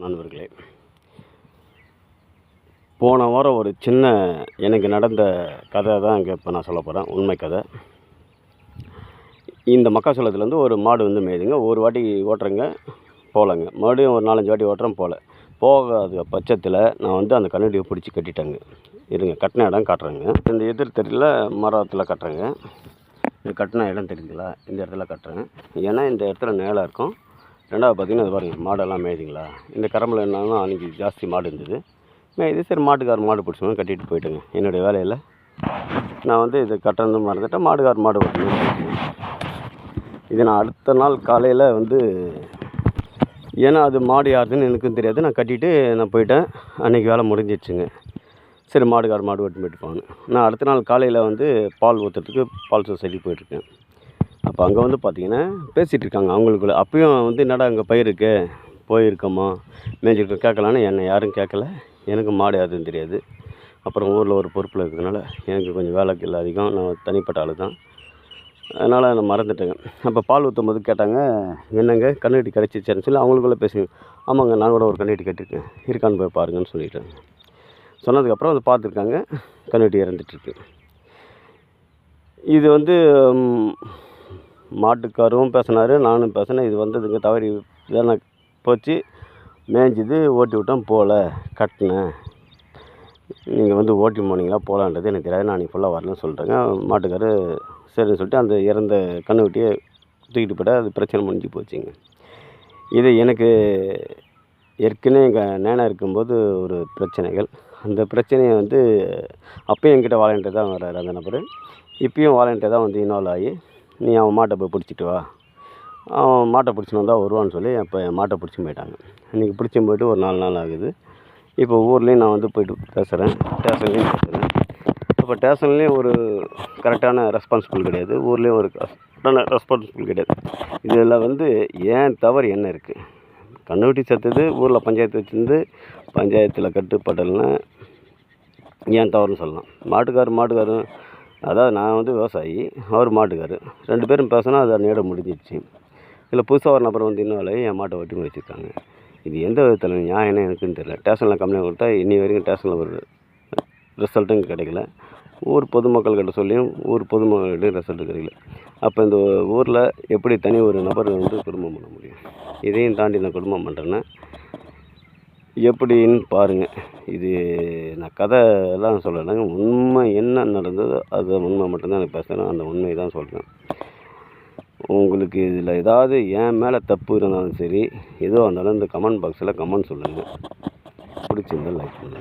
நண்பர்களே. போன வாரம் ஒரு சின்ன எனக்கு நடந்த கதை தான் இங்கே இப்போ நான் சொல்ல போகிறேன் உண்மை கதை. இந்த மக்காசோளத்துலேருந்து ஒரு மாடு வந்து மேயுதுங்க. ஒரு வாட்டி ஓட்டுறேங்க போகலங்க. மறுபடியும் ஒரு நாலஞ்சு வாட்டி ஓட்டுறேன் போகல. போகாத பட்சத்தில் நான் வந்து அந்த கண்ணடியை பிடிச்சி கட்டிட்டேங்க. இருங்க கட்டின இடம் காட்டுறேங்க. இந்த எதிர் தெரியல மரத்தில் கட்டுறேங்க. இது கட்டின இடம் தெரியுதுங்களா? இந்த இடத்துல கட்டுறேன். ஏன்னா இந்த இடத்துல நேலாக இருக்கும். ரெண்டாவது பார்த்தீங்கன்னா இது பாருங்கள் மாடெல்லாம் மேயுதுங்களா இந்த கரம்பில் என்னன்னா அன்றைக்கி ஜாஸ்தி மாடு இருந்தது. மேயுது சரி மாட்டுக்கார மாடு பிடிச்சோம் கட்டிட்டு போயிட்டேங்க. என்னுடைய வேலையில். நான் வந்து இது கட்டணும் மறந்துட்டேன். மாடுகார் மாடு ஓட்டணும் இது நான் அடுத்த நாள் காலையில் வந்து ஏன்னா அது மாடு யாருதுன்னு எனக்கும் தெரியாது. நான் கட்டிட்டு நான் போயிட்டேன். அன்றைக்கி வேலை முடிஞ்சிடுச்சுங்க. சரி மாடுகார் மாடு ஓட்டி போயிட்டு போகணும் நான் அடுத்த நாள் காலையில் வந்து பால் ஊற்றுறதுக்கு பால் சொசைட்டி போயிட்டுருக்கேன். அப்போ அங்கே வந்து பார்த்தீங்கன்னா பேசிகிட்டு இருக்காங்க. அவங்களுக்குள்ள அப்பயும் வந்து என்னடா அங்கே பயிருக்கு போயிருக்கோமா? மேய்ஞ்சிருக்கோம். கேட்கலான்னு என்னை யாரும் கேட்கல. எனக்கு மாடு யாருன்னு தெரியாது. அப்புறம் ஊரில் ஒரு பொறுப்பில் இருக்கிறதுனால எனக்கு கொஞ்சம் வேலைக்கு இல்லை அதிகம். நான் தனிப்பட்ட ஆள் தான் அதனால் நான் மறந்துட்டேங்க. அப்போ பால் ஊற்றும் போது கேட்டாங்க என்னங்க? கண்ணுக்குட்டி கிடச்சிச்சேன்னு சொல்லி அவங்களுக்குள்ளே பேசுங்க. ஆமாங்க நான் கூட ஒரு கண்ணுக்குட்டி கேட்டிருக்கேன். இருக்கான்னு போய் பாருங்கன்னு சொல்லிட்டேன் சொன்னதுக்கப்புறம் அதை பார்த்துருக்காங்க. கண்ணுக்குட்டி இறந்துட்டுருக்கு இது வந்து மாட்டுக்காரரும் மாட்டுக்காரும் பேசினாரு நானும் பேசினேன். இது வந்ததுங்க தவறி தானே போச்சு மேய்ஞ்சிது ஓட்டி விட்டோம் போகல கட்டினேன். நீங்கள் வந்து ஓட்டி போனீங்களா போகலான்றது எனக்கு தெரியாது. நான் அன்றைக்கி ஃபுல்லாக வரலன்னு சொல்லிட்டேங்க மாட்டுக்காரு சரின்னு சொல்லிட்டு அந்த இறந்த கண்ணுக்குட்டியை தூக்கிட்டு போய்ட்டு அது பிரச்சனை முடிஞ்சு போச்சுங்க. இது எனக்கு ஏற்கனவே எங்கள் நேனா இருக்கும்போது ஒரு பிரச்சனைகள். அந்த பிரச்சனையை வந்து அப்போயும் என்கிட்ட வாலண்டியர் தான் வர்றாரு அந்த நபர். இப்பயும் வாலண்டியர் தான் வந்து இன்வால்வ் ஆகி நீ அவன் மாட்டை போய் பிடிச்சிட்டு வா. அவன் மாட்டை பிடிச்சின்னு வந்தால் வருவான்னு சொல்லி அப்போ என் மாட்டை பிடிச்சி போயிட்டாங்க. இன்றைக்கி பிடிச்சி போயிட்டு ஒரு நாலு நாள் ஆகுது. இப்போ ஊர்லேயும் நான் வந்து போயிட்டு பேசுகிறேன் ஸ்டேஷன்லேயும் பேசுகிறேன் இப்போ ஸ்டேஷன்லேயும் ஒரு கரெக்டான ரெஸ்பான்சிபிள் கிடையாது. ஊர்லேயும் ஒரு கரெக்டான ரெஸ்பான்சிபிள் கிடையாது. இதில் வந்து ஏன் தவறு என்ன இருக்குது கண்ணுக்குட்டி செத்தது ஊரில் பஞ்சாயத்து வச்சுருந்து பஞ்சாயத்தில் கட்டுப்படலைன்னா ஏன் தவறுன்னு சொல்லலாம். மாட்டுக்காரர் மாட்டுக்காரு அதாவது நான் வந்து விவசாயி அவர் மாட்டுக்காரு. ரெண்டு பேரும் பேசினா அது அன்னையோட முடிஞ்சிடுச்சு. இதில் புதுசாக ஒரு நபர் வந்து இன்னும் என் மாட்டை வட்டி வச்சுருக்காங்க இது எந்த விதத்தில் நியாயம்னு எனக்குன்னு தெரியல. ஸ்டேஷனில் கம்ப்ளைண்ட் கொடுத்தா இன்னி வரைக்கும் ஸ்டேஷனில் ஒரு ரிசல்ட்டும் கிடைக்கல. ஊர் பொதுமக்கள்கிட்ட சொல்லியும் ஊர் பொதுமக்கள்கிட்ட ரிசல்ட் கிடைக்கல. அப்போ இந்த ஊரில் எப்படி தனி ஒரு நபர் வந்து குடும்பம் பண்ண முடியும்? இதையும் தாண்டி நான் குடும்பம் பண்ணுறேன்னா எப்படின்னு பாருங்கள் இது நான் கதை எல்லாம் சொல்லலைங்க. உண்மை என்ன நடந்ததோ அது உண்மை மட்டும்தான் எனக்கு பேசுகிறேன் அந்த உண்மையை தான் சொல்கிறேன் உங்களுக்கு இதில் ஏதாவது என் மேலே தப்பு இருந்தாலும் சரி எதுவாக இருந்தாலும் இந்த கமெண்ட் பாக்ஸில் கமெண்ட் சொல்லுங்கள் பிடிச்சிருந்தால் லைக் பண்ணுங்கள்